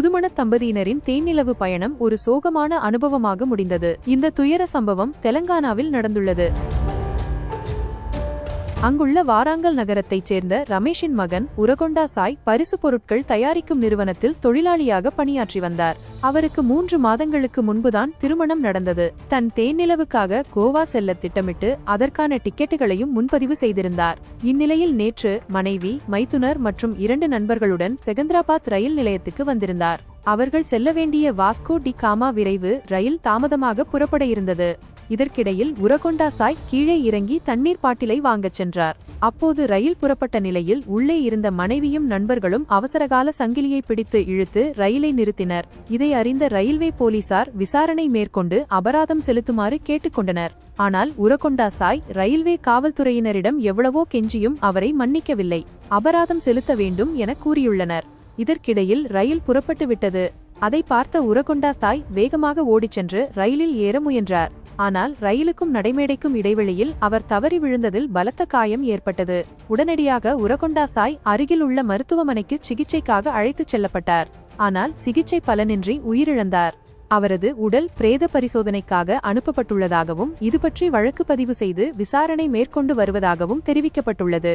புதுமண தம்பதியினரின் தேனிலவு பயணம் ஒரு சோகமான அனுபவமாக முடிந்தது. இந்த துயர சம்பவம் தெலங்கானாவில் நடந்துள்ளது. அங்குள்ள வாராங்கல் நகரத்தைச் சேர்ந்த ரமேஷின் மகன் உரகொண்டா சாய் பரிசு பொருட்கள் தயாரிக்கும் நிறுவனத்தில் தொழிலாளியாக பணியாற்றி வந்தார். அவருக்கு மூன்று மாதங்களுக்கு முன்புதான் திருமணம் நடந்தது. தன் தேனிலவுக்காக கோவா செல்ல திட்டமிட்டு அதற்கான டிக்கெட்டுகளையும் முன்பதிவு செய்திருந்தார். இந்நிலையில் நேற்று மனைவி மைத்துனர் மற்றும் இரண்டு நண்பர்களுடன் செகந்திராபாத் ரயில் நிலையத்துக்கு வந்திருந்தார். அவர்கள் செல்ல வேண்டிய வாஸ்கோ டி காமா விரைவு ரயில் தாமதமாக புறப்பட இருந்தது. இதற்கிடையில் உரகொண்டா சாய் கீழே இறங்கி தண்ணீர் பாட்டிலை வாங்கச் சென்றார். அப்போது ரயில் புறப்பட்ட நிலையில் உள்ளே இருந்த மனைவியும் நண்பர்களும் அவசரகால சங்கிலியை பிடித்து இழுத்து ரயிலை நிறுத்தினர். இதை அறிந்த ரயில்வே போலீசார் விசாரணை மேற்கொண்டு அபராதம் செலுத்துமாறு கேட்டுக்கொண்டனர். ஆனால் உரகொண்டா சாய் ரயில்வே காவல்துறையினரிடம் எவ்வளவோ கெஞ்சியும் அவரை மன்னிக்கவில்லை. அபராதம் செலுத்த வேண்டும் என கூறியுள்ளனர். இதற்கிடையில் ரயில் புறப்பட்டு விட்டது அதை பார்த்த உரகொண்டா சாய் வேகமாக ஓடிச் சென்று ரயிலில் ஏற முயன்றார். ஆனால் ரயிலுக்கும் நடைமேடைக்கும் இடைவெளியில் அவர் தவறி விழுந்ததில் பலத்த காயம் ஏற்பட்டது. உடனடியாக உரகொண்டா சாய் அருகில் உள்ள மருத்துவமனைக்கு சிகிச்சைக்காக அழைத்துச் செல்லப்பட்டார். ஆனால் சிகிச்சை பலனின்றி உயிரிழந்தார். அவரது உடல் பிரேத பரிசோதனைக்காக அனுப்பப்பட்டுள்ளதாகவும் இதுபற்றி வழக்கு பதிவு செய்து விசாரணை மேற்கொண்டு வருவதாகவும் தெரிவிக்கப்பட்டுள்ளது.